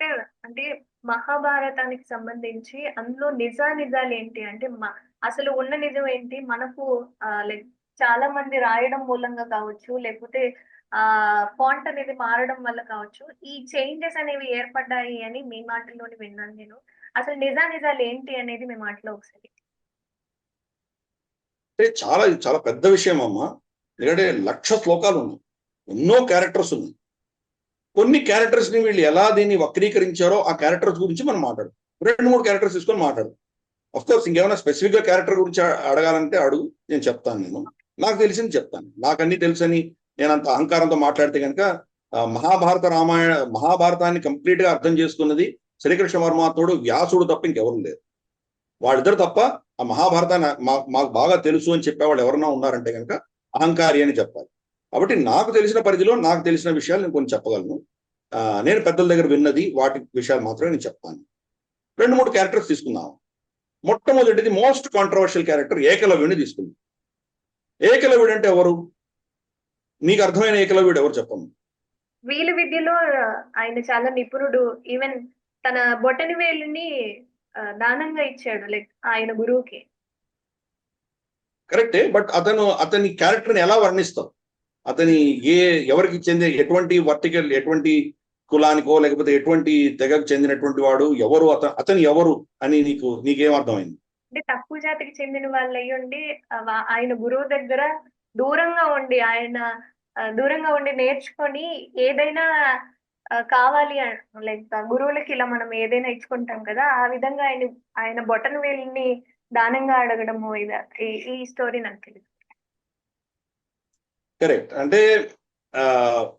అంటే అంటే మహాభారతానికి సంబంధించి అందులో నిజా నిజాలు ఏంటి? అంటే అసలు ఉన్న నిజం ఏంటి? మనకు లైక్ చాలా మంది రాయడం మూలంగా కావచ్చు లేకపోతే ఆ ఫాంట్ అనేది మారడం వల్ల కావచ్చు ఈ చేంజెస్ అనేవి ఏర్పడ్డాయి అని మీ మాటల్లోని విన్నాను నేను. అసలు నిజా నిజాలు ఏంటి అనేది మీ మాటలో ఒకసారి. చాలా చాలా పెద్ద విషయం అమ్మా. ఎందుకంటే లక్ష శ్లోకాలు ఉన్నాయి. ఎన్నో క్యారెక్టర్స్ ఉన్నాయి. కొన్ని క్యారెక్టర్స్ని వీళ్ళు ఎలా దీన్ని వక్రీకరించారో ఆ క్యారెక్టర్స్ గురించి మనం మాట్లాడు రెండు మూడు క్యారెక్టర్స్ తీసుకొని మాట్లాడు అఫ్ కోర్స్ ఇంకేమైనా స్పెసిఫిక్గా క్యారెక్టర్ గురించి అడగాలంటే అడుగు నేను చెప్తాను నేను. నాకు తెలిసింది చెప్తాను. నాకు అన్ని తెలుసని నేను అంత అహంకారంతో మాట్లాడితే కనుక మహాభారత రామాయణ మహాభారతాన్ని కంప్లీట్గా అర్థం చేసుకున్నది శ్రీకృష్ణ వర్మతోడు వ్యాసుడు తప్ప ఇంకెవరు లేరు. వాళ్ళిద్దరు తప్ప ఆ మహాభారతాన్ని మాకు బాగా తెలుసు అని చెప్పేవాళ్ళు ఎవరన్నా ఉన్నారంటే కనుక అహంకారి అని చెప్పాలి. కాబట్టి నాకు తెలిసిన పరిధిలో నాకు తెలిసిన విషయాలు నేను కొన్ని చెప్పగలను. నేను పెద్దల దగ్గర విన్నది వాటి విషయాలు మాత్రమే నేను చెప్తాను. రెండు మూడు క్యారెక్టర్స్ తీసుకుందాం. మొట్టమొదటిది మోస్ట్ కాంట్రవర్షియల్ క్యారెక్టర్ ఏకలవ్యుని తీసుకుందాం. ఏకలవ్యుడు అంటే ఎవరు? మీకు అర్థమైన ఏకలవ్యుడు ఎవరు చెప్పండి. వీలు విద్యలో ఆయన చాలా నిపుణుడు. ఈవెన్ తన బొటని వేలుని దానంగా ఇచ్చాడు లైక్ ఆయన గురువుకి. కరెక్టే బట్ అతను అతని క్యారెక్టర్ని ఎలా వర్ణిస్తాం? అతని ఏ ఎవరికి చెందే ఎటువంటి వర్టికల్ ఎటువంటి కులానికో లేకపోతే ఎటువంటి తెగకు చెందినటువంటి వాడు ఎవరు అతను అతను ఎవరు అని నీకు నీకేం అర్థమైంది? అంటే తక్కువ జాతికి చెందిన వాళ్ళు అయ్యుండి ఆయన గురువు దగ్గర దూరంగా ఉండి ఆయన దూరంగా ఉండి నేర్చుకొని ఏదైనా కావాలి లైక్ గురువులకి ఇలా మనం ఏదైనా ఇచ్చుకుంటాం కదా ఆ విధంగా ఆయన ఆయన బొటన వేలిని దానంగా అడగడము ఇది ఈ- ఈ స్టోరీ నాకు తెలుసు కరెక్ట్ అంటే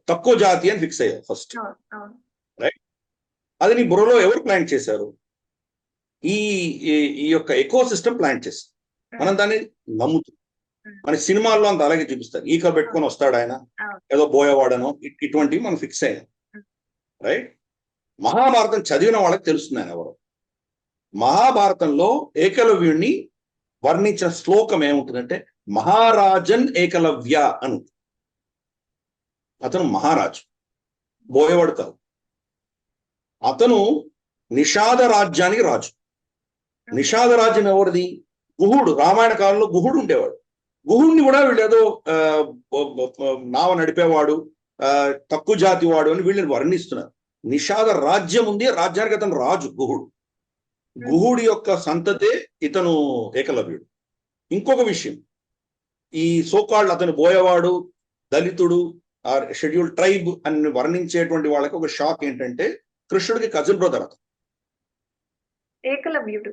తక్కువ జాతి అని ఫిక్స్ అయ్యావు ఫస్ట్ అవును అది నీ బుర్రలో ఎవరు ప్లాన్ చేశారు? ఈ ఈ- యొక్క ఎకో సిస్టమ్ ప్లాన్ చేస్తారు మనం దాన్ని నమ్ముతాం. మన సినిమాల్లో అంత అలాగే చూపిస్తారు. ఈక పెట్టుకొని వస్తాడు ఆయన. ఏదో బోయవాడనో ఇటువంటివి మనం ఫిక్స్ అయ్యాం. రైట్ మహాభారతం చదివిన వాళ్ళకి తెలుస్తుంది ఆయన ఎవరు. మహాభారతంలో ఏకలవ్యుణ్ణి వర్ణించిన శ్లోకం ఏముంటుందంటే మహారాజన్ ఏకలవ్య అను. అతను మహారాజు. బోయవాడు కాదు అతను నిషాద రాజ్యానికి రాజు. నిషాద రాజ్యం ఎవరిది? గుహుడు. రామాయణ కాలంలో గుహుడు ఉండేవాడు. గుహుడిని కూడా వీళ్ళు ఏదో నావ నడిపేవాడు తక్కువ జాతి వాడు అని వీళ్ళని వర్ణిస్తున్నారు. నిషాద రాజ్యం ఉంది. రాజ్యానికి అతను రాజు గుహుడు. గుహుడి యొక్క సంతతే ఇతను ఏకలవ్యుడు. ఇంకొక విషయం. ఈ సోకాళ్ళు అతను బోయవాడు దళితుడు షెడ్యూల్ ట్రైబ్ అని వర్ణించేటువంటి వాళ్ళకి ఒక షాక్ ఏంటంటే కృష్ణుడికి కజిన్ బ్రదర్ అతను. ఏకలవ్యుడు.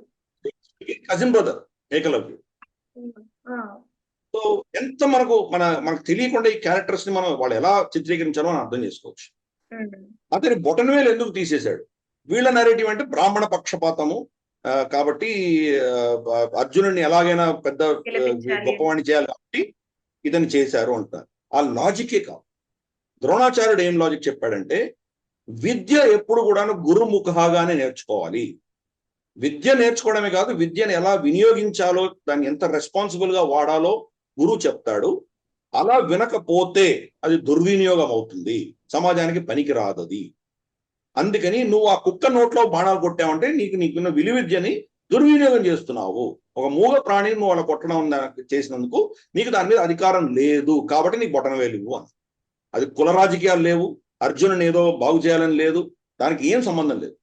కజిన్ బ్రదర్ ఏకలవ్యుడు. సో ఎంత మనకు మన మనకు తెలియకుండా ఈ క్యారెక్టర్స్ని మనం వాళ్ళు ఎలా చిత్రీకరించాలో మనం అర్థం చేసుకోవచ్చు. అతని బొటనవేలు ఎందుకు తీసేశాడు? వీళ్ళ నరేటివ్ అంటే బ్రాహ్మణ పక్షపాతము కాబట్టి అర్జునుడిని ఎలాగైనా పెద్ద. గొప్పవాణ్ణి చేయాలి కాబట్టి ఇతను చేశారు అంటారు ఆ లాజికే కాదు. ద్రోణాచార్యుడు ఏం లాజిక్ చెప్పాడంటే విద్య ఎప్పుడు కూడాను గురుముఖాగానే నేర్చుకోవాలి. విద్య నేర్చుకోవడమే కాదు విద్యను ఎలా వినియోగించాలో దాన్ని ఎంత రెస్పాన్సిబుల్గా వాడాలో గురువు చెప్తాడు. అలా వినకపోతే అది దుర్వినియోగం అవుతుంది సమాజానికి పనికి రాదది అందుకని నువ్వు ఆ కుక్క నోట్లో బాణాలు కొట్టావంటే నీకు నీకున్న విలు విద్యని దుర్వినియోగం చేస్తున్నావు. ఒక మూగ ప్రాణిని నువ్వు అలా కొట్టడం చేసినందుకు నీకు దాని మీద అధికారం లేదు. కాబట్టి నీకు బొటన వేలివు అని. అది కుల రాజకీయాలు లేవు. అర్జునుని ఏదో బాగు చేయాలని లేదు. దానికి ఏం సంబంధం లేదు.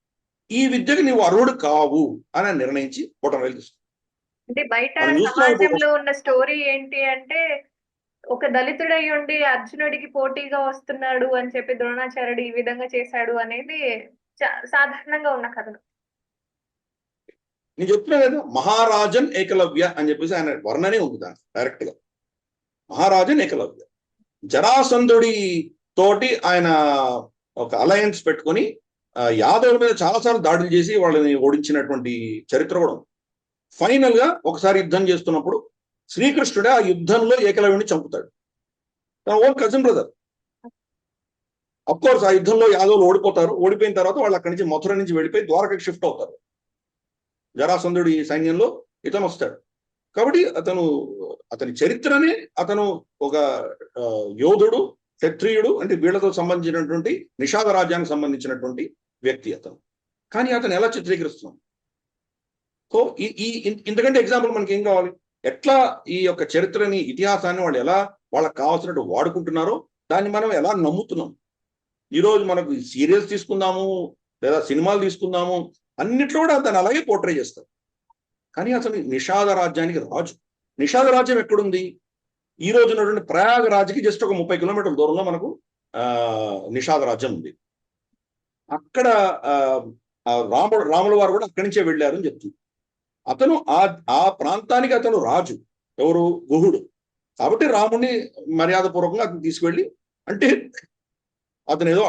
ఈ విద్యకి నీవు అర్హుడు కావు అని నిర్ణయించి బొటన వేలు తీసుకున్నాడు. అంటే బయట. సమాజంలో ఉన్న స్టోరీ ఏంటి అంటే ఒక దళితుడై ఉండి అర్జునుడికి పోటీగా వస్తున్నాడు అని చెప్పి ద్రోణాచార్యుడు ఈ విధంగా చేశాడు అనేది సాధారణంగా ఉన్న కథలు. నేను చెప్తున్నా కదా మహారాజన్ ఏకలవ్య అని చెప్పేసి ఆయన వర్ణనే ఉంది దాని డైరెక్ట్గా. మహారాజన్ ఏకలవ్య. జరాసంధుడి తోటి ఆయన ఒక అలయన్స్ పెట్టుకొని యాదవుల మీద చాలాసార్లు దాడులు చేసి వాళ్ళని ఓడించినటువంటి చరిత్ర కూడా ఉంది. ఫైనల్గా ఒకసారి యుద్ధం చేస్తున్నప్పుడు శ్రీకృష్ణుడే ఆ యుద్ధంలో ఏకలవ్యుని చంపుతాడు. తన own cousin brother of course ఆ యుద్ధంలో యాదవులు ఓడిపోతారు. ఓడిపోయిన తర్వాత వాళ్ళు అక్కడి నుంచి మథుర నుంచి వెళ్ళిపోయి ద్వారకకి షిఫ్ట్ అవుతారు. జరాసంధుడి సైన్యంలో ఇతను వస్తాడు. కాబట్టి అతను అతని చరిత్రనే అతను ఒక యోధుడు క్షత్రియుడు అంటే వీళ్ళతో సంబంధించినటువంటి నిషాద రాజ్యానికి సంబంధించినటువంటి వ్యక్తి అతను. కానీ అతను ఎలా చిత్రీకరిస్తున్నాం సో ఈ ఇంతకంటే ఎగ్జాంపుల్ మనకి ఏం కావాలి? ఎట్లా ఈ యొక్క చరిత్రని ఇతిహాసాన్ని వాళ్ళు ఎలా వాళ్ళకి కావాల్సినట్టు వాడుకుంటున్నారో దాన్ని మనం ఎలా నమ్ముతున్నాం? ఈ రోజు మనకు సీరియల్స్ తీసుకుందాము లేదా సినిమాలు తీసుకుందాము అన్నిట్లో కూడా దాన్ని అలాగే పోర్ట్రే చేస్తారు. కానీ అసలు నిషాద రాజ్యానికి రాజు. నిషాద రాజ్యం ఎక్కడుంది? ఈ రోజు ఉన్నటువంటి ప్రయాగ జస్ట్ ఒక ముప్పై కిలోమీటర్ల దూరంలో మనకు ఆ నిషాద రాజ్యం ఉంది. అక్కడ ఆ, రాముడు రాముల వారు కూడా అక్కడి నుంచే వెళ్ళారు అని చెప్తుంది. అతను ఆ ఆ ప్రాంతానికి అతను రాజు ఎవరు? గుహుడు. కాబట్టి రాముడిని మర్యాదపూర్వకంగా అతను తీసుకెళ్ళి అంటే అతను ఏదో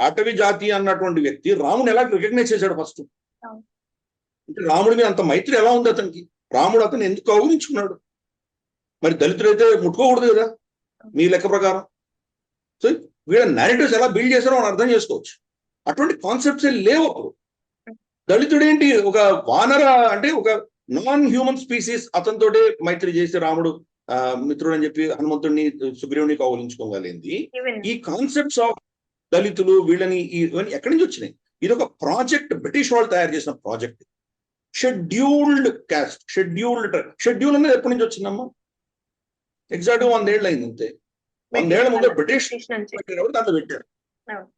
అటవీ జాతి అన్నటువంటి వ్యక్తి రాముని ఎలా రికగ్నైజ్ చేశాడు ఫస్ట్. అంటే రాముడి మీద అంత మైత్రి ఎలా ఉంది అతనికి? రాముడు అతను ఎందుకు కౌగులించుకున్నాడు? మరి దళితుడైతే ముట్టుకోకూడదు కదా మీ లెక్క ప్రకారం. సో వీళ్ళ narratives ఎలా బిల్డ్ చేశారో మనం అర్థం చేసుకోవచ్చు. అటువంటి కాన్సెప్ట్స్ లేవు అప్పుడు. దళితుడేంటి? ఒక వానర అంటే ఒక నాన్ హ్యూమన్ స్పీసీస్ అతనితోటే మైత్రి చేసి రాముడు మిత్రుడు అని చెప్పి హనుమంతుడిని సుగ్రీవుని కౌలించుకోగలిగింది ఈ కాన్సెప్ట్స్ ఆఫ్ దళితులు వీళ్ళని ఇవన్నీ ఎక్కడి నుంచి వచ్చినాయి? ఇది ఒక ప్రాజెక్ట్ బ్రిటిష్ వాళ్ళు తయారు చేసిన project scheduled caste scheduled schedule అనేది ఎప్పటి నుంచి వచ్చిందమ్మా? ఎగ్జాక్ట్గా వందేళ్ళు అయింది అంతే. వందేళ్ళ ముందు బ్రిటిష్ దాంట్లో పెట్టారు అవును.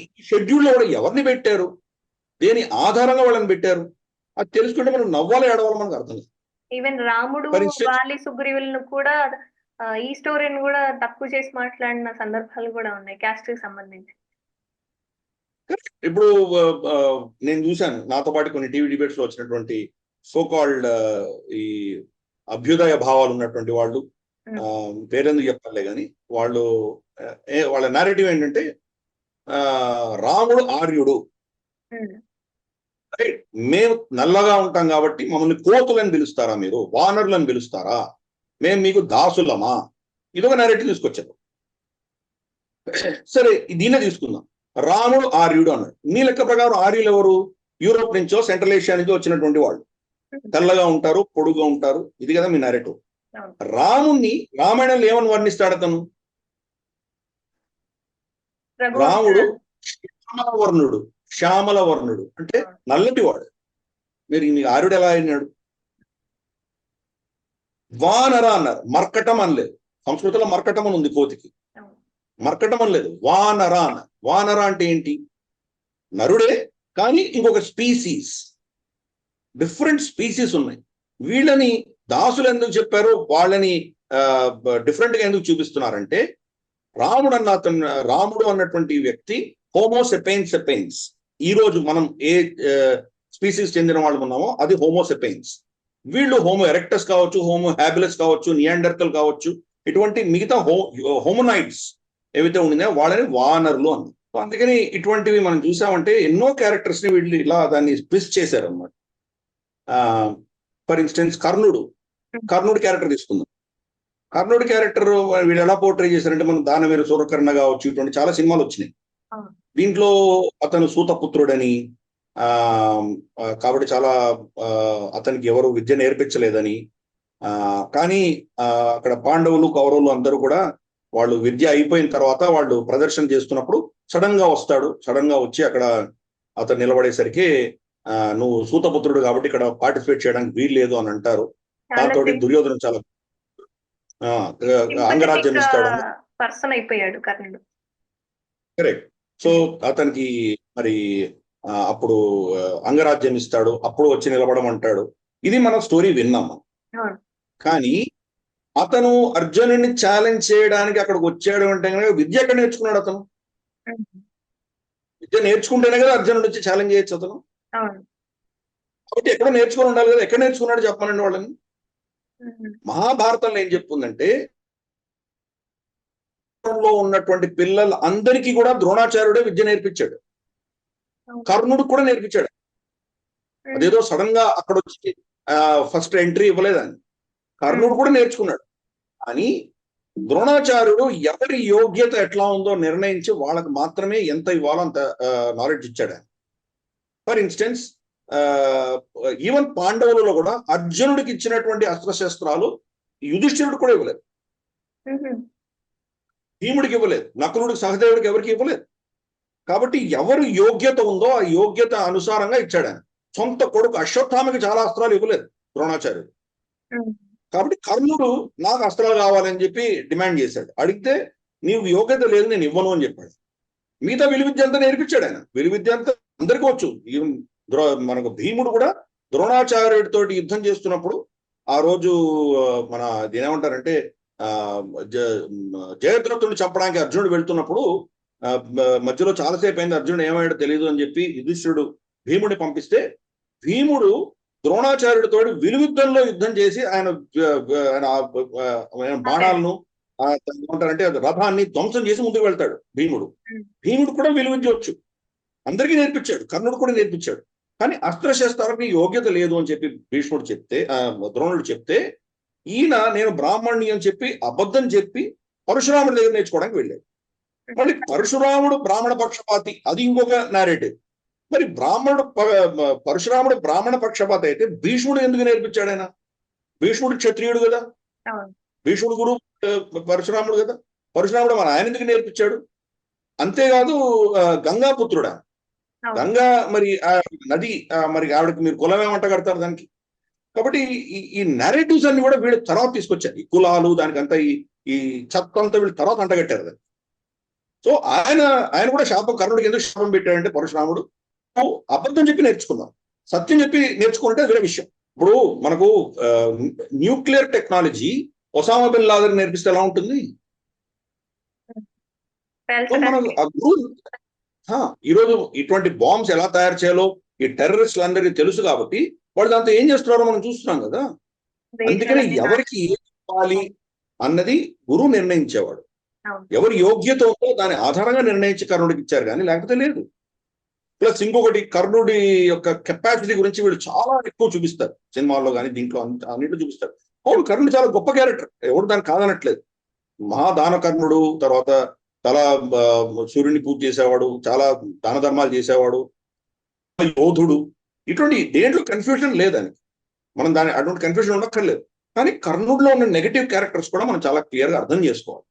ఈ షెడ్యూల్లో కూడా ఎవరిని పెట్టారు? దేని ఆధారంగా వాళ్ళని పెట్టారు? అది తెలుసుకుంటే మనం నవ్వాలి ఏడవాలి మనకు అర్థం కాదు. ఈవెన్ రాముడు వాలి సుగ్రీవులను కూడా ఈ స్టోరీని కూడా తక్కువ చేసి మాట్లాడిన సందర్భాలు కూడా ఉన్నాయి క్యాస్ట్కి సంబంధించి. ఇప్పుడు నేను చూశాను నాతో పాటు కొన్ని టీవీ డిబేట్స్లో వచ్చినటువంటి సో కాల్డ్ ఈ అభ్యుదయ భావాలు ఉన్నటువంటి వాళ్ళు Hmm. పేరెందుకు చెప్పాలే కానీ వాళ్ళు వాళ్ళ నేరేటివ్ ఏంటంటే రాముడు ఆర్యుడు. రైట్ మేము నల్లగా ఉంటాం కాబట్టి మమ్మల్ని కోతులని పిలుస్తారా మీరు? వానరులని పిలుస్తారా? మేము మీకు దాసులమా? ఇదొక నెరేటివ్ తీసుకొచ్చారు. సరే దీన్నే తీసుకుందాం. రాముడు ఆర్యుడు అన్నాడు. మీ లెక్క ప్రకారం ఆర్యులు ఎవరు? యూరోప్ నుంచో సెంట్రల్ ఏషియా నుంచో వచ్చినటువంటి వాళ్ళు. తెల్లగా ఉంటారు పొడుగా ఉంటారు. ఇది కదా మీ నెరేటివ్. రాముణ్ణి రామాయణంలో ఏమని వర్ణిస్తాడు అతను? రాముడు వర్ణుడు శ్యామల వర్ణుడు. అంటే నల్లటి వాడు మీరు మీ ఆరుడు ఎలా అయినాడు? వానర అన్నారు. మర్కటం అనలేదు సంస్కృతంలో మర్కటం అని ఉంది కోతికి. మర్కటం అనలేదు వానర అన్న. వానర అంటే ఏంటి? నరుడే కానీ ఇంకొక స్పీసీస్. డిఫరెంట్ స్పీసీస్ ఉన్నాయి. వీళ్ళని దాసులు ఎందుకు చెప్పారు? వాళ్ళని డిఫరెంట్గా ఎందుకు చూపిస్తున్నారంటే రాముడు అన్న అతను రాముడు అన్నటువంటి వ్యక్తి హోమోసెపైన్స్ సెపెయిన్స్ ఈ రోజు మనం ఏ స్పీసీస్ చెందిన వాళ్ళు ఉన్నామో అది హోమోసెపెయిన్స్ వీళ్ళు హోమో ఎరెక్టస్ కావచ్చు హోమో హ్యాబిలస్ కావచ్చు నియాండర్కల్ కావచ్చు ఇటువంటి మిగతా హో హోమోనైట్స్ ఏవైతే ఉండిందో వాళ్ళని వానర్లు అన్నారు అందుకని ఇటువంటివి మనం చూసామంటే ఎన్నో క్యారెక్టర్స్ని వీళ్ళు ఇలా దాన్ని ట్విస్ట్ చేశారు అనమాట ఫర్ ఇన్స్టెన్స్ కర్ణుడు. కర్ణుడు క్యారెక్టర్ తీసుకుందాం. కర్ణుడి క్యారెక్టర్ వీళ్ళు ఎలా పోర్ట్రే చేశారంటే మనం దానవీర సూరకర్ణ కావచ్చు ఇటువంటి చాలా సినిమాలు వచ్చినాయి. దీంట్లో అతను సూతపుత్రుడని ఆ ఆ, కాబట్టి చాలా అతనికి ఎవరు విద్య నేర్పించలేదని ఆ కానీ ఆ అక్కడ పాండవులు కౌరవులు అందరూ కూడా వాళ్ళు విద్య అయిపోయిన తర్వాత వాళ్ళు ప్రదర్శన చేస్తున్నప్పుడు సడన్గా వస్తాడు. సడన్గా వచ్చి అక్కడ అతను నిలబడేసరికి ఆ, నువ్వు సూతపుత్రుడు కాబట్టి ఇక్కడ పార్టిసిపేట్ చేయడానికి వీలు లేదు అని అంటారు. దాంతో దుర్యోధన చాలా అంగరాజ్యం ఇస్తాడు పర్సన్ అయిపోయాడు కర్ణుడు. కరెక్ట్. సో అతనికి మరి అప్పుడు అంగరాజ్యం ఇస్తాడు. అప్పుడు వచ్చి నిలబడమంటాడు ఇది మన స్టోరీ విన్నాం. మనం. అవును. కానీ అతను అర్జునుడిని ఛాలెంజ్ చేయడానికి అక్కడికి వచ్చాడు అంటే కనుక విద్య ఎక్కడ నేర్చుకున్నాడు అతను? విద్య నేర్చుకుంటేనే కదా అర్జునుడు వచ్చి ఛాలెంజ్ చేయొచ్చు అతను. కాబట్టి ఎక్కడో నేర్చుకుని ఉండాలి కదా? ఎక్కడ నేర్చుకున్నాడు చెప్పమనండి వాళ్ళని? మహాభారతంలో ఏం చెప్తుందంటే లో ఉన్నటువంటి పిల్లలు అందరికీ కూడా ద్రోణాచార్యుడే విద్య నేర్పించాడు. కర్ణుడు కూడా నేర్పించాడు. అదేదో సడన్గా అక్కడ వచ్చి ఫస్ట్ ఎంట్రీ ఇవ్వలేదని కర్ణుడు కూడా నేర్చుకున్నాడు. కానీ ద్రోణాచార్యుడు ఎవరి యోగ్యత ఎట్లా ఉందో నిర్ణయించి వాళ్ళకి మాత్రమే ఎంత ఇవ్వాలో అంత నాలెడ్జ్ ఇచ్చాడు ఆయన. ఫర్ ఇన్స్టెన్స్ ఈవెన్ పాండవులలో కూడా అర్జునుడికి ఇచ్చినటువంటి అస్త్రశస్త్రాలు యుధిష్ఠిరుడు కూడా ఇవ్వలేదు. భీముడికి ఇవ్వలేదు నకులుడికి సహదేవుడికి ఎవరికి ఇవ్వలేదు. కాబట్టి ఎవరు యోగ్యత ఉందో ఆ యోగ్యత అనుసారంగా ఇచ్చాడు ఆయన. సొంత కొడుకు అశ్వత్థామకి చాలా అస్త్రాలు ఇవ్వలేదు ద్రోణాచార్యుడు. కాబట్టి కర్ణుడు నాకు అస్త్రాలు కావాలని చెప్పి డిమాండ్ చేశాడు. అడిగితే నీవు యోగ్యత లేదు నేను ఇవ్వను అని చెప్పాడు. మిగతా విలువిద్య అంతా నేర్పించాడు ఆయన. విలువిద్య అంతా అందరికీ వచ్చు. మనకు భీముడు కూడా ద్రోణాచార్యుడితో యుద్ధం చేస్తున్నప్పుడు ఆ రోజు మన ఏమంటారంటే ఆ జ- జయద్రథుడిని చంపడానికి అర్జునుడు వెళ్తున్నప్పుడు మధ్యలో చాలాసేపు అయింది. అర్జునుడు ఏమయ్యాడో తెలియదు అని చెప్పి యుధిష్ఠుడు భీముడిని పంపిస్తే భీముడు ద్రోణాచార్యుడితో విలువిద్దంలో యుద్ధం చేసి ఆయన ఆయన బాణాలను ఏమంటారంటే అది రథాన్ని ధ్వంసం చేసి ముందుకు వెళ్తాడు భీముడు. భీముడు కూడా విలువిద్య వచ్చు అందరికీ నేర్పించాడు. కర్ణుడు కూడా నేర్పించాడు. కానీ అస్త్రశస్త్రానికి యోగ్యత లేదు అని చెప్పి భీష్ముడు చెప్తే ఆ, ద్రోణుడు చెప్తే ఈయన నేను బ్రాహ్మణ్ణి అని చెప్పి అబద్ధం చెప్పి పరశురాముడి దగ్గర నేర్చుకోవడానికి వెళ్ళాడు. మళ్ళీ పరశురాముడు బ్రాహ్మణ పక్షపాతి అది ఇంకొక నారేటివ్ మరి బ్రాహ్మణుడు పరశురాముడు బ్రాహ్మణ పక్షపాతి అయితే భీష్ముడు ఎందుకు నేర్పించాడు ఆయన? భీష్ముడు క్షత్రియుడు కదా. భీష్ముడు గురు పరశురాముడు కదా. పరశురాముడు మన ఆయన ఎందుకు నేర్పించాడు? అంతేకాదు గంగాపుత్రుడా. గంగా మరి ఆ నది మరి ఆవిడకి మీరు కులం ఏమంట కడతారు దానికి? కాబట్టి ఈ ఈ నెరేటివ్స్ అన్ని కూడా వీళ్ళు తర్వాత తీసుకొచ్చారు. ఈ కులాలు దానికంతా ఈ ఈ చెత్త అంతా వీళ్ళు తర్వాత అంటగట్టారు దాన్ని సో ఆయన ఆయన కూడా శాపం కర్ణుడికి ఎందుకు శాపం పెట్టాడంటే పరశురాముడు అబద్ధం చెప్పి నేర్చుకున్నావు సత్యం చెప్పి నేర్చుకుంటే వేరే విషయం. ఇప్పుడు మనకు nuclear technology Osama bin Laden నేర్పిస్తే ఎలా ఉంటుంది? ఈరోజు ఇటువంటి బాంబ్స్ ఎలా తయారు చేయాలో ఈ టెర్రరిస్టులు అందరికీ తెలుసు కాబట్టి వాళ్ళు దాంతో ఏం చేస్తున్నారో మనం చూస్తున్నాం కదా. అందుకని ఎవరికి ఏం ఇవ్వాలి అన్నది గురువు నిర్ణయించేవాడు. ఎవరు యోగ్యత ఉందో దాని ఆధారంగా నిర్ణయించి కర్ణుడికి ఇచ్చారు కానీ లేకపోతే లేదు. ప్లస్ ఇంకొకటి కర్ణుడి యొక్క కెపాసిటీ గురించి వీళ్ళు చాలా ఎక్కువ చూపిస్తారు. సినిమాల్లో కానీ దీంట్లో అన్ని- అన్నింటిలో చూపిస్తారు. అవును కర్ణుడు చాలా గొప్ప క్యారెక్టర్. ఎవరు దాన్ని కాదనట్లేదు. మహాదాన కర్ణుడు తర్వాత చాలా సూర్యుని పూజ చేసేవాడు చాలా దాన ధర్మాలు చేసేవాడు. యోధుడు ఇటువంటి దేంట్లో కన్ఫ్యూజన్ లేదని. మనం దాని అటువంటి కన్ఫ్యూజన్ ఉండక్కర్లేదు. కానీ కర్ణుడిలో ఉన్న నెగటివ్ క్యారెక్టర్స్ కూడా మనం చాలా క్లియర్గా అర్థం చేసుకోవాలి.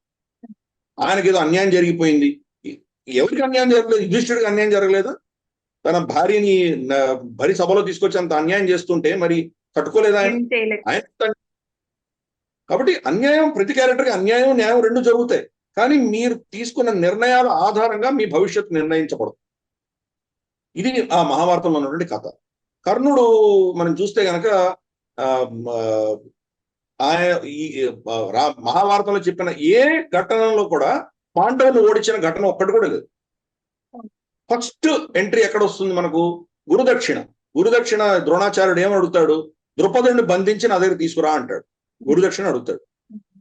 ఆయనకి ఏదో అన్యాయం జరిగిపోయింది. ఎవరికి అన్యాయం జరగలేదు? యుధిష్ఠుడికి అన్యాయం జరగలేదు? తన భార్యని భరి సభలో తీసుకొచ్చి అంత అన్యాయం చేస్తుంటే మరి తట్టుకోలేదు ఆయన? ఆయన కాబట్టి అన్యాయం ప్రతి క్యారెక్టర్కి అన్యాయం న్యాయం రెండు జరుగుతాయి. కానీ మీరు తీసుకున్న నిర్ణయాల ఆధారంగా మీ భవిష్యత్తు నిర్ణయించబడదు. ఇది ఆ మహాభారతంలో ఉన్నటువంటి కథ. కర్ణుడు మనం చూస్తే గనక ఆ, ఆయన ఈ మహాభారతంలో చెప్పిన ఏ ఘటనలో కూడా పాండవులు ఓడించిన ఘటన ఒక్కటి కూడా లేదు. ఫస్ట్ ఎంట్రీ ఎక్కడ వస్తుంది మనకు? గురుదక్షిణ. గురుదక్షిణ ద్రోణాచార్యుడు ఏమని అడుగుతాడు? ద్రుపదుడిని బంధించి నా దగ్గర తీసుకురా అంటాడు. గురుదక్షిణ అడుగుతాడు.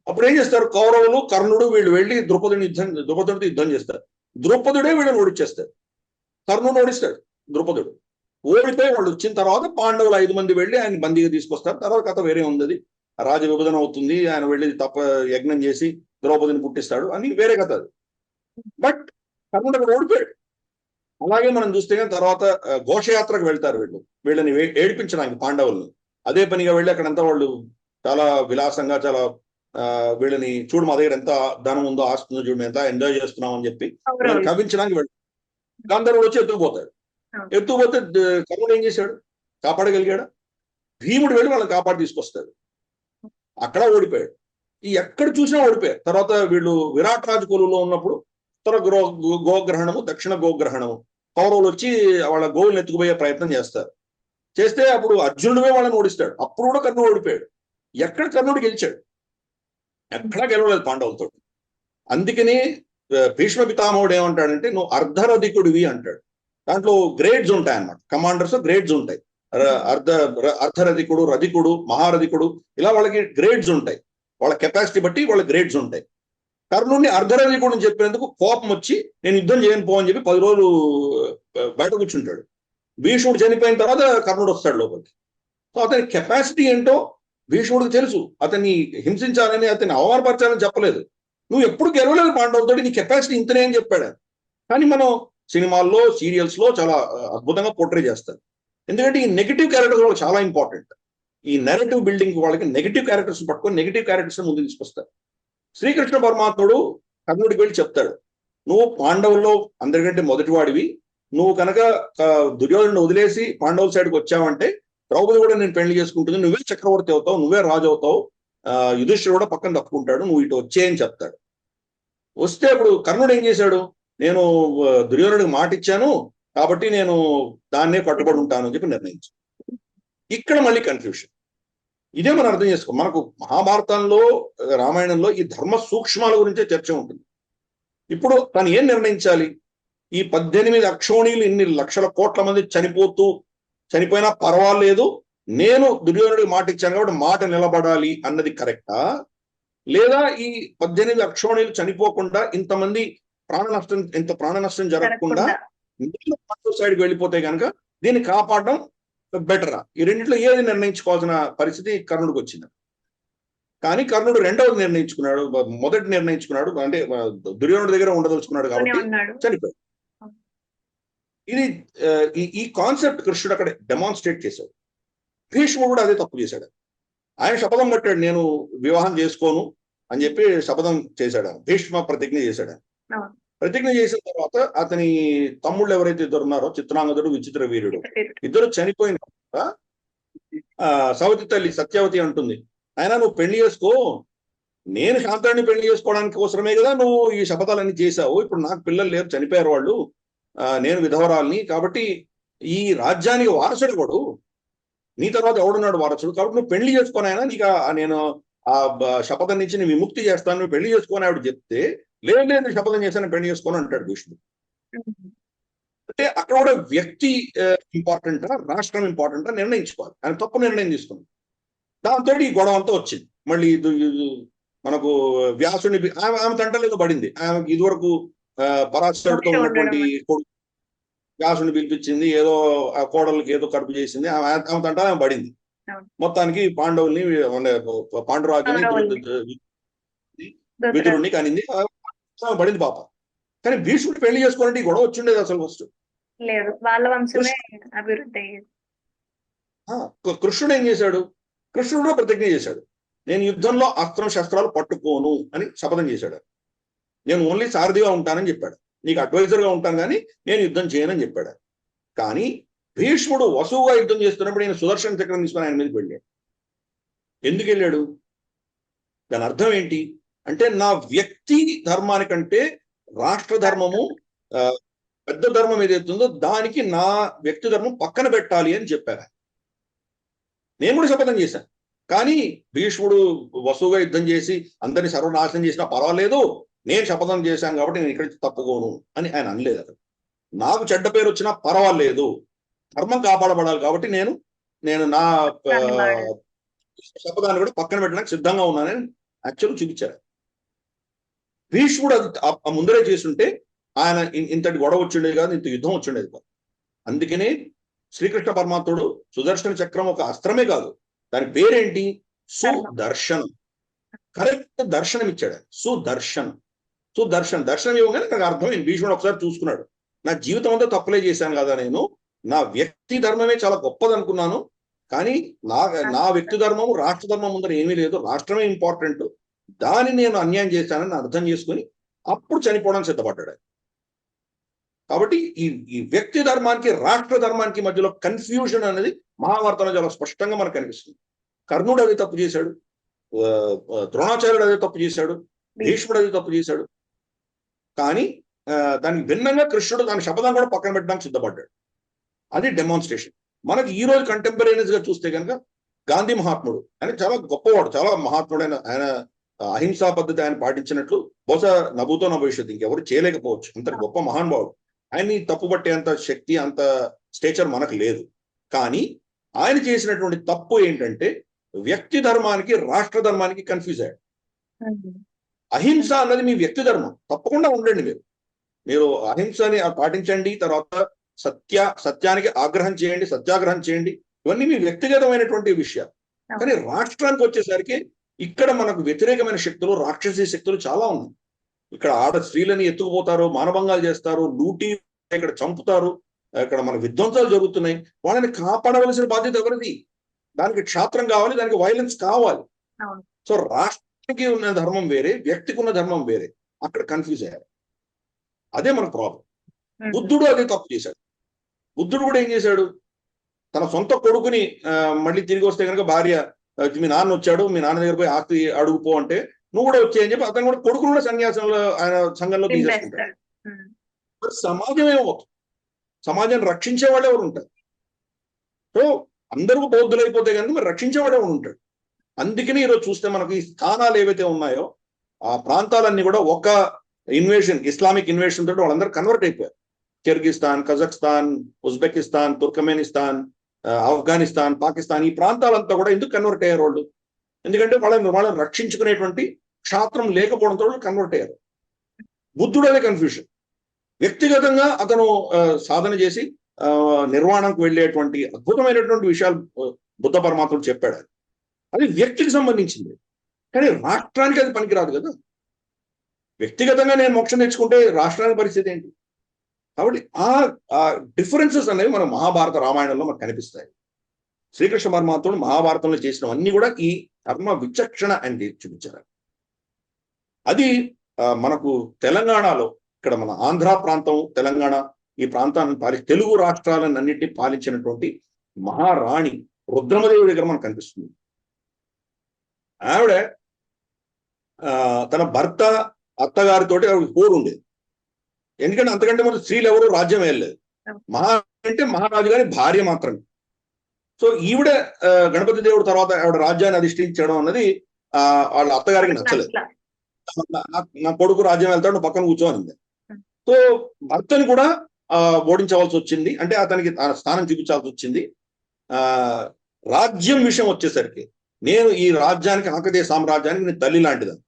అప్పుడు ఏం చేస్తారు? కౌరవులు కర్ణుడు వీళ్ళు వెళ్ళి ద్రుపదుని యుద్ధం ద్రుపదుడితో యుద్ధం చేస్తారు. ద్రుపదుడే వీళ్ళని ఓడిచ్చేస్తాడు కర్ణుడు ఓడిస్తాడు ద్రుపదుడు. ఓడిపోయి వాళ్ళు వచ్చిన తర్వాత పాండవులు ఐదు మంది వెళ్ళి ఆయన బందీగా తీసుకొస్తారు. తర్వాత కథ వేరే ఉంది. రాజ విభజన అవుతుంది. ఆయన వెళ్ళి తప్ప యజ్ఞం చేసి ద్రౌపదిని పుట్టిస్తాడు అని వేరే కథ అది. బట్ కర్ణుడు అక్కడ ఓడిపోయాడు. అలాగే మనం చూస్తే తర్వాత ఘోషయాత్రకు వెళ్తారు వీళ్ళు. వీళ్ళని ఏడిపించడానికి పాండవులను. అదే పనిగా వెళ్ళి అక్కడంతా వాళ్ళు చాలా విలాసంగా చాలా వీళ్ళని చూడు మా దగ్గర ఎంత ధనం ఉందో ఆస్తి ఉందో చూడు ఎంత ఎంజాయ్ చేస్తున్నాం అని చెప్పి. కవించడానికి వెళ్తారు గంధర్వుడు వచ్చి ఎత్తుకుపోతాడు. అవును. ఎత్తుకుపోతే కర్ణుడు ఏం చేశాడు? కాపాడగలిగాడా? భీముడు వెళ్ళి వాళ్ళని కాపాడి తీసుకొస్తాడు. అక్కడ ఓడిపోయాడు. ఈ ఎక్కడ చూసినా ఓడిపోయారు తర్వాత వీళ్ళు విరాట్ రాజు కొలువులో ఉన్నప్పుడు ఉత్తర గ్రో గోగ్రహణము దక్షిణ గోగ్రహణము. కౌరవులు వచ్చి వాళ్ళ గోవులను ఎత్తుకుపోయే ప్రయత్నం చేస్తారు. చేస్తే అప్పుడు అర్జునుడే వాళ్ళని ఓడిస్తాడు. అప్పుడు కూడా కర్ణుడు ఓడిపోయాడు. ఎక్కడ కర్ణుడు గెలిచాడు? ఎక్కడా గెలవలేదు పాండవులతో అందుకని భీష్మ పితామహుడు ఏమంటాడంటే నువ్వు అర్ధరధికుడివి అంటాడు. దాంట్లో గ్రేడ్స్ ఉంటాయి అన్నమాట కమాండర్స్ గ్రేడ్స్ ఉంటాయి. అర్ధ అర్ధరధికుడు రధికుడు మహారధికుడు ఇలా వాళ్ళకి గ్రేడ్స్ ఉంటాయి. వాళ్ళ కెపాసిటీ బట్టి వాళ్ళ గ్రేడ్స్ ఉంటాయి. కర్ణుడిని అర్ధరధికుడు అని చెప్పినందుకు కోపం వచ్చి నేను యుద్ధం చేయను పో అని చెప్పి పది రోజులు బయట కూర్చుంటాడు. భీష్ముడు చనిపోయిన తర్వాత కర్ణుడు వస్తాడు లోపలికి. సో అతని కెపాసిటీ ఏంటో భీష్ముడికి తెలుసు. అతన్ని హింసించాలని అతన్ని అవమానపరచాలని చెప్పలేదు. నువ్వు ఎప్పుడు గెలవలేదు పాండవులతో నీ కెపాసిటీ ఇంతనే అని చెప్పాడు. కానీ మనం సినిమాల్లో సీరియల్స్లో చాలా అద్భుతంగా పోర్ట్రే చేస్తారు. ఎందుకంటే ఈ నెగిటివ్ క్యారెక్టర్స్ వాళ్ళకి చాలా ఇంపార్టెంట్ ఈ నెరటివ్ బిల్డింగ్ వాళ్ళకి నెగిటివ్ క్యారెక్టర్స్ పట్టుకొని నెగిటివ్ క్యారెక్టర్స్ ముందు తీసుకొస్తారు. శ్రీకృష్ణ పరమాత్ముడు కర్ణుడికి వెళ్ళి చెప్తాడు నువ్వు పాండవుల్లో అందరికంటే మొదటివాడివి. నువ్వు కనుక దుర్యోధను వదిలేసి పాండవుల సైడ్కి వచ్చావంటే ద్రౌపది కూడా నేను పెళ్ళి చేసుకుంటుంది. నువ్వే చక్రవర్తి అవుతావు నువ్వే రాజు అవుతావు. ఆ, కూడా పక్కన తప్పుకుంటాడు. నువ్వు ఇటు వచ్చేయని చెప్తాడు. వస్తే అప్పుడు కర్ణుడు ఏం చేశాడు? నేను దుర్యోధనుడికి మాట ఇచ్చాను కాబట్టి నేను దాన్నే కట్టుబడి ఉంటాను అని చెప్పి నిర్ణయించాను ఇక్కడ మళ్ళీ కన్ఫ్యూషన్ ఇదే మనం అర్థం చేసుకో మనకు మహాభారతంలో రామాయణంలో ఈ ధర్మ సూక్ష్మాల గురించే చర్చ ఉంటుంది. ఇప్పుడు తను ఏం నిర్ణయించాలి? ఈ పద్దెనిమిది అక్షోణీలు ఇన్ని లక్షల కోట్ల మంది చనిపోతూ చనిపోయినా పర్వాలేదు నేను దుర్యోధనుడికి మాట ఇచ్చాను కాబట్టి మాట నిలబడాలి అన్నది కరెక్టా? లేదా ఈ పద్దెనిమిది అక్షోణీలు చనిపోకుండా ఇంతమంది ప్రాణ నష్టం ఇంత ప్రాణ నష్టం జరగకుండా పాండవ సైడ్కి వెళ్ళిపోతే కనుక దీన్ని కాపాడడం బెటరా ఈ రెండిట్లో ఏది నిర్ణయించుకోవాల్సిన పరిస్థితి కర్ణుడికి వచ్చింది. కానీ కర్ణుడు రెండవది నిర్ణయించుకున్నాడు మొదటి నిర్ణయించుకున్నాడు అంటే దుర్యోధనుడి దగ్గర ఉండదలుచుకున్నాడు కొని కాబట్టి చనిపోయాడు. ఇది ఈ కాన్సెప్ట్ కృష్ణుడు అక్కడ డెమాన్స్ట్రేట్ చేశాడు. భీష్ముడు కూడా అదే తప్పు చేశాడు. ఆయన శపథం కట్టాడు నేను వివాహం చేసుకోను అని చెప్పి శపథం చేశాడు. భీష్మ ప్రతిజ్ఞ చేశాడు. ప్రతిజ్ఞ చేసిన తర్వాత అతని తమ్ముళ్ళు ఎవరైతే ఇద్దరు ఉన్నారో చిత్రాంగదుడు విచిత్ర వీరుడు. ఇద్దరు చనిపోయిన సవతి తల్లి సత్యవతి అంటుంది ఆయన నువ్వు పెళ్ళి చేసుకో. నేను శాంతాన్ని పెళ్ళి చేసుకోవడానికి అవసరమే కదా నువ్వు ఈ శపథాలన్నీ చేశావు. ఇప్పుడు నాకు పిల్లలు లేరు చనిపోయారు వాళ్ళు. ఆ, నేను విధవరాల్ని. కాబట్టి ఈ రాజ్యానికి వారసుడు వాడు. నీ తర్వాత ఎవడున్నాడు వారసుడు? కాబట్టి నువ్వు పెళ్ళి చేసుకొని ఆయన నీకు నేను ఆ శపథం నుంచి నేను విముక్తి చేస్తాను. నువ్వు పెళ్ళి చేసుకొని ఆవిడ చెప్తే లేదు లేదు శపథం చేశాను పెళ్ళి చేసుకొని అంటాడు విష్ణుడు అంటే అక్కడ కూడా వ్యక్తి ఇంపార్టెంట్ రాష్ట్రం ఇంపార్టెంట్ నిర్ణయించుకోవాలి. ఆయన తప్పు నిర్ణయం తీసుకుంది దాంతో ఈ గొడవ అంతా వచ్చింది. మళ్ళీ మనకు వ్యాసుని ఆమె ఆమె తంటలేదో పడింది. ఆమెకి ఇదివరకు పరాశరుడితో ఉన్నటువంటి. కొడుకు వ్యాసుని పిలిపించింది ఏదో ఆ కోడలకి ఏదో కడుపు చేసింది. ఆమె ఆమె తంట ఆమె పడింది. మొత్తానికి పాండవుల్ని పాండురాజుని. విదురుణ్ణి కానింది. ఆమె పడింది పాప. కానీ భీష్ముడు పెళ్ళి చేసుకోవాలంటే ఈ గొడవ వచ్చిండేది అసలు ఫస్ట్ లేదు వాళ్ళ వంశమే అభివృద్ధి కృష్ణుడు ఏం చేశాడు? కృష్ణుడు కూడా ప్రతిజ్ఞ చేశాడు. నేను యుద్ధంలో అస్త్రం శస్త్రాలు పట్టుకోను అని శపథం చేశాడు. నేను ఓన్లీ సారథిగా ఉంటానని చెప్పాడు. నీకు అడ్వైజర్గా ఉంటాను కానీ నేను యుద్ధం చేయనని చెప్పాడు. కానీ భీష్ముడు వసువుగా యుద్ధం చేస్తున్నప్పుడు నేను సుదర్శన చక్రం తీసుకొని ఆయన మీదకి వెళ్ళాడు. ఎందుకు వెళ్ళాడు? దాని అర్థం ఏంటి? అంటే నా వ్యక్తి ధర్మానికంటే రాష్ట్ర ధర్మము పెద్ద ధర్మం ఏదైతే ఉందో దానికి నా వ్యక్తి ధర్మం పక్కన పెట్టాలి అని చెప్పారు. నేను కూడా శపథం చేశాను కానీ భీష్ముడు వసువుగా యుద్ధం చేసి అందరిని సర్వనాశనం చేసినా పర్వాలేదు నేను శపథం చేశాను కాబట్టి నేను ఇక్కడ తప్పుకోను అని ఆయన అనలేదు అతను. నాకు చెడ్డ పేరు వచ్చినా పర్వాలేదు. ధర్మం కాపాడబడాలి కాబట్టి నేను నేను నా శపథాన్ని కూడా పక్కన పెట్టడానికి సిద్ధంగా ఉన్నానని యాక్చువల్ చూపించారు. భీష్ముడు అది ఆ- ముందరే చేస్తుంటే ఆయన ఇంతటి గొడవ వచ్చిండేది కాదు ఇంత యుద్ధం వచ్చిండేది కాదు. అందుకనే శ్రీకృష్ణ పరమాత్ముడు సుదర్శన చక్రం ఒక అస్త్రమే కాదు. దాని పేరేంటి? సుదర్శనం. కరెక్ట్ దర్శనం ఇచ్చాడు సుదర్శనం. సుదర్శనం. దర్శనం ఇవ్వగానే నాకు అర్థమైంది. భీష్ముడు ఒకసారి చూసుకున్నాడు. నా జీవితం అంతా తప్పులే చేశాను కదా నేను. నా వ్యక్తి ధర్మమే చాలా గొప్పది అనుకున్నాను కానీ నా నా వ్యక్తి ధర్మం రాష్ట్ర ధర్మం ముందర ఏమీ లేదు. రాష్ట్రమే ఇంపార్టెంట్ దాన్ని నేను అన్యాయం చేశానని అర్థం చేసుకుని అప్పుడు చనిపోవడానికి సిద్ధపడ్డాడు కాబట్టి ఈ ఈ వ్యక్తి ధర్మానికి రాష్ట్ర ధర్మానికి మధ్యలో కన్ఫ్యూజన్ అనేది మహాభారతంలో చాలా స్పష్టంగా మనకు కనిపిస్తుంది. కర్ణుడు అది తప్పు చేశాడు. ద్రోణాచార్యుడు అదే తప్పు చేశాడు. భీష్ముడు అది తప్పు చేశాడు. కానీ దానికి భిన్నంగా కృష్ణుడు దాని శపథం కూడా పక్కన పెట్టడానికి సిద్ధపడ్డాడు. అది డెమాన్స్ట్రేషన్ మనకి ఈ రోజు కంటెంపరీస్గా చూస్తే కనుక గాంధీ మహాత్ముడు ఆయన చాలా గొప్పవాడు చాలా మహాత్ముడైన ఆయన అహింసా పద్ధతి ఆయన పాటించినట్లు బహుశా నభూతో నా భవిష్యత్తు ఇంకెవరు చేయలేకపోవచ్చు. అంత గొప్ప మహానుభావుడు. ఆయన్ని తప్పుపట్టేంత శక్తి అంత స్టేచర్ మనకు లేదు. కానీ ఆయన చేసినటువంటి తప్పు ఏంటంటే వ్యక్తి ధర్మానికి రాష్ట్ర ధర్మానికి కన్ఫ్యూజ్ అయ్యాడు. అహింస అన్నది మీ వ్యక్తి ధర్మం. తప్పకుండా ఉండండి మీరు. మీరు అహింసని పాటించండి తర్వాత సత్య సత్యానికి ఆగ్రహం చేయండి సత్యాగ్రహం చేయండి. ఇవన్నీ మీ వ్యక్తిగతమైనటువంటి విషయాలు. కానీ రాష్ట్రానికి వచ్చేసరికి ఇక్కడ మనకు వ్యతిరేకమైన శక్తులు రాక్షసీ శక్తులు చాలా ఉన్నాయి. ఇక్కడ ఆడ స్త్రీలని ఎత్తుకుపోతారు మానభంగాలు చేస్తారు లూటీ ఇక్కడ చంపుతారు ఇక్కడ మన విధ్వంసాలు జరుగుతున్నాయి. వాళ్ళని కాపాడవలసిన బాధ్యత ఎవరిది? దానికి క్షాత్రం కావాలి దానికి వైలెన్స్ కావాలి. సో రాష్ట్రానికి ఉన్న ధర్మం వేరే వ్యక్తికి ఉన్న ధర్మం వేరే. అక్కడ కన్ఫ్యూజ్ అయ్యారు. అదే మన ప్రాబ్లం బుద్ధుడు అదే తప్పు చేశాడు. బుద్ధుడు కూడా ఏం చేశాడు? తన సొంత కొడుకుని మళ్ళీ తిరిగి వస్తే కనుక భార్య మీ నాన్న వచ్చాడు మీ నాన్న దగ్గర పోయి ఆస్తి అడుగుపో అంటే నువ్వు కూడా వచ్చాయని చెప్పి అతను కూడా కొడుకును కూడా సన్యాసంలో ఆయన సంఘంలో తీసేసుకుంటాడు. సమాజం ఏమవుతుంది సమాజాన్ని రక్షించే వాళ్ళు ఎవరు ఉంటారు? సో అందరూ బౌద్ధులు అయిపోతే కనుక మరి రక్షించేవాడు ఎవరు ఉంటాడు అందుకని ఈరోజు చూస్తే మనకు ఈ స్థానాలు ఏవైతే ఉన్నాయో ఆ ప్రాంతాలన్నీ కూడా ఒక ఇన్వేషన్ ఇస్లామిక్ ఇన్వేషన్ తోటి వాళ్ళందరూ కన్వర్ట్ అయిపోయారు. Kyrgyzstan Kazakhstan Uzbekistan Turkmenistan Afghanistan Pakistan ఈ ప్రాంతాలంతా కూడా ఎందుకు కన్వర్ట్ అయ్యారు వాళ్ళు? ఎందుకంటే వాళ్ళని వాళ్ళని రక్షించుకునేటువంటి క్షాత్రం లేకపోవడంతో వాళ్ళు కన్వర్ట్ అయ్యారు. బుద్ధుడు కన్ఫ్యూషన్ వ్యక్తిగతంగా అతను సాధన చేసి ఆ, నిర్వాణంకు వెళ్ళేటువంటి అద్భుతమైనటువంటి విషయాలు బుద్ధ పరమాత్ముడు చెప్పాడు అది. అది వ్యక్తికి సంబంధించింది. కానీ రాష్ట్రానికి అది పనికిరాదు కదా. వ్యక్తిగతంగా నేను మోక్షం తెచ్చుకుంటే రాష్ట్రానికి పరిస్థితి ఏంటి? కాబట్టి ఆ డిఫరెన్సెస్ అనేవి మన మహాభారత రామాయణంలో మనకు కనిపిస్తాయి. శ్రీకృష్ణ పరమాత్ముడు మహాభారతంలో చేసినవన్నీ కూడా ఈ కర్మ విచక్షణ అని చూపించారు అది ఆ, మనకు తెలంగాణలో ఇక్కడ మన ఆంధ్ర ప్రాంతం తెలంగాణ ఈ ప్రాంతాన్ని పాలి తెలుగు రాష్ట్రాలను అన్నింటినీ పాలించినటువంటి మహారాణి రుద్రమదేవి దగ్గర మనకు కనిపిస్తుంది. ఆవిడ ఆ, తన భర్త అత్తగారితోటి ఆవిడ కోరు ఉండేది. ఎందుకంటే అంతకంటే మన స్త్రీలు ఎవరు? రాజ్యం వెళ్ళలేదు మహా అంటే మహారాజు గారి భార్య మాత్రమే సో ఈవిడ గణపతి దేవుడు తర్వాత ఆవిడ రాజ్యాన్ని అధిష్ఠించడం అన్నది ఆ వాళ్ళ అత్తగారికి నచ్చలేదు. నా- కొడుకు రాజ్యం వెళ్తాడు పక్కన కూర్చోనింది. సో భర్తని కూడా ఆ ఓడించవలసి వచ్చింది. అంటే అతనికి ఆ స్థానం చూపించాల్సి వచ్చింది. ఆ రాజ్యం విషయం వచ్చేసరికి నేను ఈ రాజ్యానికి ఆకదే సామ్రాజ్యానికి నేను తల్లి లాంటిదని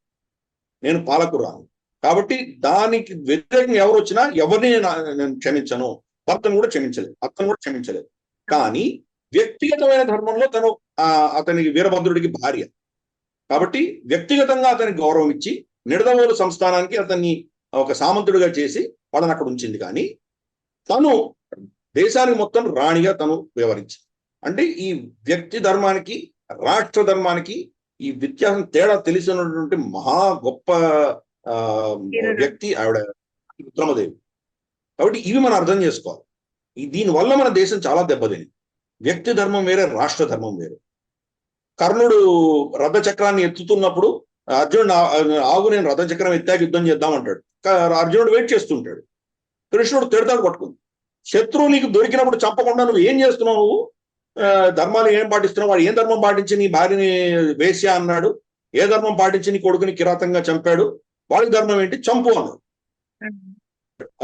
నేను పాలకురాను కాబట్టి దానికి వ్యతిరేకంగా ఎవరు వచ్చినా ఎవరిని నేను నేను క్షమించను. భర్తను కూడా క్షమించలేదు. అతను కూడా క్షమించలేదు. కానీ వ్యక్తిగతమైన ధర్మంలో తను అతనికి వీరభద్రుడికి భార్య. కాబట్టి వ్యక్తిగతంగా అతనికి గౌరవం ఇచ్చి నిడదవోలు సంస్థానానికి అతన్ని ఒక సామంతుడిగా చేసి వాళ్ళని అక్కడ ఉంచింది. కానీ తను దేశానికి మొత్తం రాణిగా తను వ్యవహరించింది. అంటే ఈ వ్యక్తి ధర్మానికి రాష్ట్ర ధర్మానికి ఈ వ్యత్యాసం తేడా తెలిసినటువంటి మహా గొప్ప వ్యక్తి ఆవిడ రుద్రమదేవి కాబట్టి ఇవి మనం అర్థం చేసుకోవాలి. దీనివల్ల మన దేశం చాలా దెబ్బతింది. వ్యక్తి ధర్మం వేరే రాష్ట్ర ధర్మం వేరే. కర్ణుడు రథ చక్రాన్ని ఎత్తుతున్నప్పుడు అర్జునుడు "ఆ- ఆగు నేను రథ చక్రం ఎత్తాక యుద్ధం చేద్దాం అంటాడు. క- అర్జునుడు వెయిట్ చేస్తుంటాడు. కృష్ణుడు తిడతాడు పట్టుకుంది శత్రువు నీకు దొరికినప్పుడు చంపకుండా నువ్వు ఏం చేస్తున్నావు నువ్వు? ధర్మాలు ఏం పాటిస్తున్నావు? వాడు ఏం ధర్మం పాటించి నీ భార్యని వేశ్య అన్నాడు? ఏ ధర్మం పాటించి నీ కొడుకుని కిరాతంగా చంపాడు? వాడి ధర్మం ఏంటి? చంపు అన్నాడు. ఉమ్.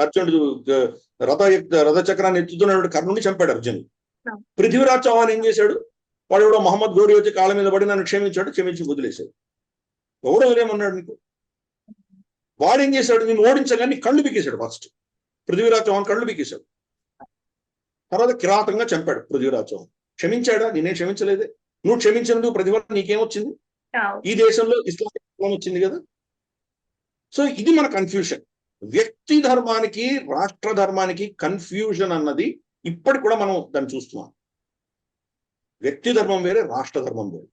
అర్జునుడు రథ రథ చక్రాన్ని ఎత్తుతున్నాడు కర్ణుని చంపాడు అర్జునుడు. పృథ్వీరాజ్ చౌహాన్ ఏం చేశాడు? వాడు ఎవడో మహమ్మద్ గోరి వచ్చి కాళ్ళ మీద పడి నన్ను క్షమించాడు క్షమించి వదిలేశాడు. ఎవడో వదిలేమన్నాడు నీకు? వాడు ఏం చేశాడు? నేను ఓడించగానే నీ కళ్ళు పీకేశాడు ఫస్ట్ పృథ్వీరాజ్ చౌహాన్ కళ్ళు పీకేశాడు. తర్వాత కిరాతంగా చంపాడు పృథ్వీరాజ్ చౌహాన్. క్షమించాడా? నేనేం క్షమించలేదే. నువ్వు క్షమించినందుకు ప్రతిఫలం నీకేమొచ్చింది. ఈ దేశంలో ఇస్లామిక్ విప్లవం వచ్చింది కదా? సో ఇది మన కన్ఫ్యూషన్ వ్యక్తి ధర్మానికి రాష్ట్ర ధర్మానికి కన్ఫ్యూజన్ అన్నది ఇప్పటికి కూడా మనం దాన్ని చూస్తున్నాం. వ్యక్తి ధర్మం వేరే రాష్ట్ర ధర్మం వేరే.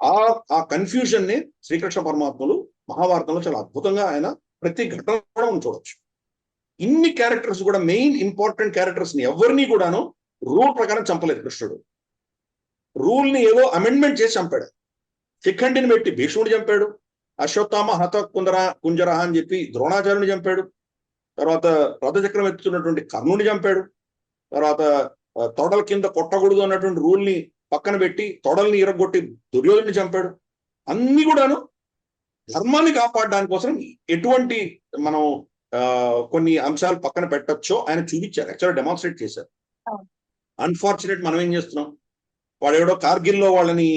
ఆ ఆ కన్ఫ్యూజన్ని శ్రీకృష్ణ పరమాత్మలు మహాభారతంలో చాలా అద్భుతంగా ఆయన ప్రతి ఘటన కూడా చూడవచ్చు చూడొచ్చు. ఇన్ని క్యారెక్టర్స్ కూడా మెయిన్ ఇంపార్టెంట్ క్యారెక్టర్స్ని ఎవరిని కూడాను రూల్ ప్రకారం చంపలేదు కృష్ణుడు. రూల్ని ఏదో అమెండ్మెంట్ చేసి చంపాడు. శిఖండిని పెట్టి భీష్ముడు చంపాడు. అశ్వత్థామ హత కుందర కుంజర అని చెప్పి ద్రోణాచార్యుని చంపాడు. తర్వాత రథచక్రం ఎత్తుతున్నటువంటి కర్ణుని చంపాడు. తర్వాత తొడల కింద కొట్టకూడదు అన్నటువంటి రూల్ని పక్కన పెట్టి తొడల్ని ఇరగొట్టి దుర్యోధుని చంపాడు. అన్ని కూడాను ధర్మాన్ని కాపాడడానికి కోసం ఎటువంటి మనం కొన్ని అంశాలు పక్కన పెట్టొచ్చో ఆయన చూపించారు యాక్చువల్ డెమాన్స్ట్రేట్ చేశారు. అన్ఫార్చునేట్ మనం ఏం చేస్తున్నాం? వాడు ఎవడో కార్గిల్లో వాళ్ళని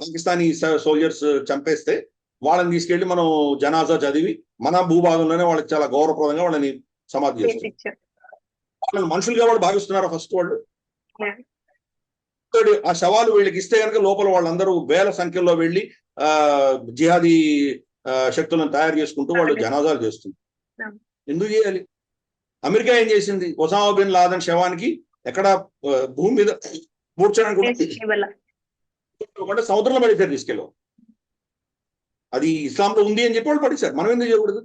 పాకిస్తానీ సోల్జర్స్ చంపేస్తే వాళ్ళని తీసుకెళ్ళి మనం జనాజా చదివి మన భూభాగంలోనే వాళ్ళకి చాలా గౌరవప్రదంగా వాళ్ళని సమాధి చేస్తారు. వాళ్ళని మనుషులుగా వాళ్ళు భావిస్తున్నారా ఫస్ట్ వాళ్ళు ఆ శవాలు వీళ్ళకి ఇస్తే కనుక లోపల వాళ్ళందరూ వేల సంఖ్యలో వెళ్ళి ఆ జిహాదీ శక్తులను తయారు చేసుకుంటూ వాళ్ళు. జనాజాలు చేస్తుంది అవును. ఎందుకు చేయాలి అమెరికా ఏం చేసింది ఒసామా బిన్ లాదన్ శవానికి ఎక్కడ భూమి మీద పూడ్చడానికి. అంటే సముద్రంలో పడేసారు తీసుకెళ్ళాం అది ఇస్లాంలో ఉంది అని చెప్పి వాళ్ళు పడేశారు. మనం ఎందుకు చేయకూడదు?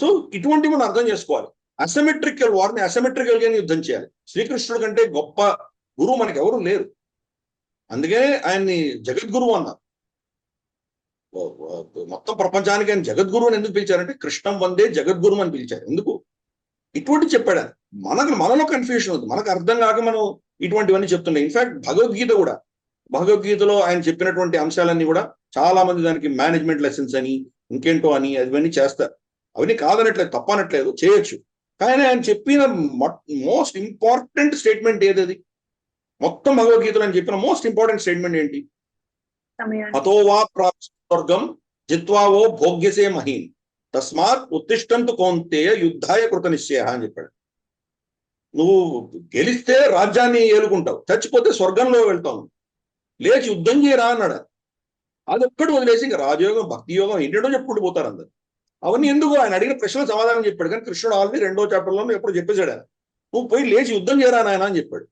సో ఇటువంటివి మనం అర్థం చేసుకోవాలి. అసమెట్రికల్ వార్ని అసమెట్రికల్ గానే యుద్ధం చేయాలి. శ్రీకృష్ణుడి కంటే గొప్ప గురువు మనకి ఎవరు లేరు. అందుకే ఆయన్ని జగద్గురువు అన్నారు. మొత్తం ప్రపంచానికి ఆయన జగద్గురు అని ఎందుకు పిలిచారంటే కృష్ణం వందే జగద్గురు అని పిలిచారు. ఎందుకు? ఇటువంటి చెప్పాడు మనకు మనలో కన్ఫ్యూషన్ ఉంది. మనకు అర్థం కాక మనం ఇటువంటివన్నీ చెప్తున్నాయి ఇన్ఫాక్ట్ భగవద్గీత కూడా భగవద్గీతలో ఆయన చెప్పినటువంటి అంశాలన్నీ కూడా చాలా మంది దానికి మేనేజ్మెంట్ లెసన్స్ అని ఇంకేంటో అని అవన్నీ చేస్తారు. అవన్నీ కాదనట్లేదు తప్పనట్లేదు చేయొచ్చు. కానీ ఆయన చెప్పిన మోస్ట్ ఇంపార్టెంట్ స్టేట్మెంట్ ఏదది? మొత్తం భగవద్గీతలో ఆయన చెప్పిన మోస్ట్ ఇంపార్టెంట్ స్టేట్మెంట్ ఏంటి? సమయాన్ని. అతో వా ప్రాప్త స్వర్గం జిత్వా ఓ భోగ్యసే మహీన్. తస్మాత్ ఉత్తిష్టంతు కౌంతేయ యుద్ధాయ కృత నిశ్చయ అని చెప్పాడు. నువ్వు గెలిస్తే రాజ్యాన్ని ఏలుకుంటావు చచ్చిపోతే స్వర్గంలో వెళ్తావు లేచి యుద్ధం చేయరా అన్నాడు. అది ఒక్కటి వదిలేసి ఇంకా రాజయోగం భక్తి యోగం ఏంటో చెప్పుకుంటూ పోతారు అందరు. అవన్నీ ఎందుకు? ఆయన అడిగిన ప్రశ్నలు సమాధానం చెప్పాడు. కానీ కృష్ణుడు ఆల్రెడీ రెండో చాప్టర్లో ఎప్పుడు చెప్పేశాడు నువ్వు పోయి లేచి యుద్ధం చేయరా నాయన అని చెప్పాడు.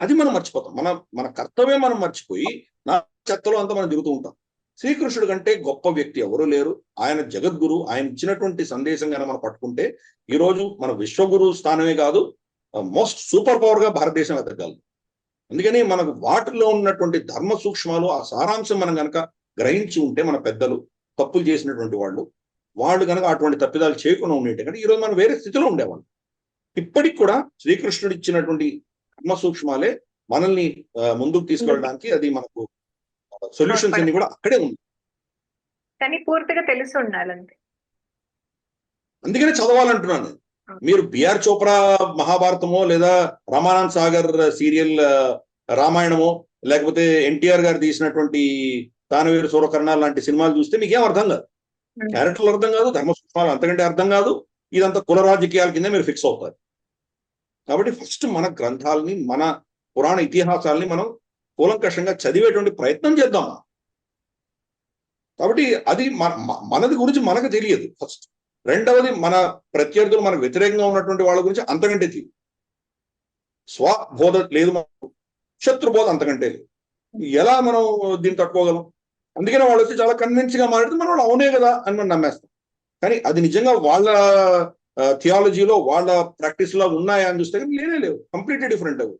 అది మనం మర్చిపోతాం. మన మన కర్తవ్యం మనం మర్చిపోయి నా చెత్తలో అంతా మనం దిగుతూ ఉంటాం. శ్రీకృష్ణుడు కంటే గొప్ప వ్యక్తి ఎవరు లేరు. ఆయన జగద్గురు ఆయన ఇచ్చినటువంటి సందేశం కనుక మనం పట్టుకుంటే ఈ రోజు మన విశ్వగురు స్థానమే కాదు మోస్ట్ సూపర్ పవర్గా భారతదేశం ఎదగలదు అందుకని మనకు వాటిలో ఉన్నటువంటి ధర్మ సూక్ష్మాలు ఆ సారాంశం మనం గనక గ్రహించి ఉంటే మన పెద్దలు తప్పులు చేసినటువంటి వాళ్ళు వాళ్ళు కనుక అటువంటి తప్పిదాలు చేయకుండా ఉండేటి కంటే ఈరోజు మనం వేరే స్థితిలో ఉండేవాళ్ళం. ఇప్పటికి కూడా శ్రీకృష్ణుడు ఇచ్చినటువంటి ధర్మ సూక్ష్మాలే మనల్ని ముందుకు తీసుకెళ్ళడానికి అది మనకు సొల్యూషన్స్ అన్ని కూడా అక్కడే ఉంది కానీ పూర్తిగా తెలిసి ఉండాలంతే అందుకనే చదవాలంటున్నాను నేను. మీరు బిఆర్ చోప్రా మహాభారతమో లేదా రమానంద్ సాగర్ సీరియల్ రామాయణమో లేకపోతే ఎన్టీఆర్ గారు తీసినటువంటి తానవీరు సూరకర్ణాలు లాంటి సినిమాలు చూస్తే మీకేం అర్థం కాదు. క్యారెక్టర్లు అర్థం కాదు ధర్మ సూక్ష్మాలు అంతకంటే అర్థం కాదు ఇదంతా కుల రాజకీయాల కింద మీరు ఫిక్స్ అవుతారు. కాబట్టి ఫస్ట్ మన గ్రంథాలని మన పురాణ ఇతిహాసాలని మనం కూలంకషంగా చదివేటువంటి ప్రయత్నం చేద్దాం కాబట్టి అది మనది గురించి మనకు తెలియదు ఫస్ట్. రెండవది మన ప్రత్యర్థులు మన వ్యతిరేకంగా ఉన్నటువంటి వాళ్ళ గురించి అంతకంటే తెలియదు స్వబోధ లేదు మనకు శత్రుబోధ అంతకంటే లేదు. ఎలా మనం దీన్ని తట్టుకోగలం? అందుకనే వాళ్ళు వచ్చి చాలా కన్విన్స్గా మాట్లాడితే మనం అవునే కదా అని మనం నమ్మేస్తాం. కానీ అది నిజంగా వాళ్ళ థియాలజీలో వాళ్ళ ప్రాక్టీస్లో ఉన్నాయా అని చూస్తే కానీ లేనే లేవు. కంప్లీట్లీ డిఫరెంట్ అవి.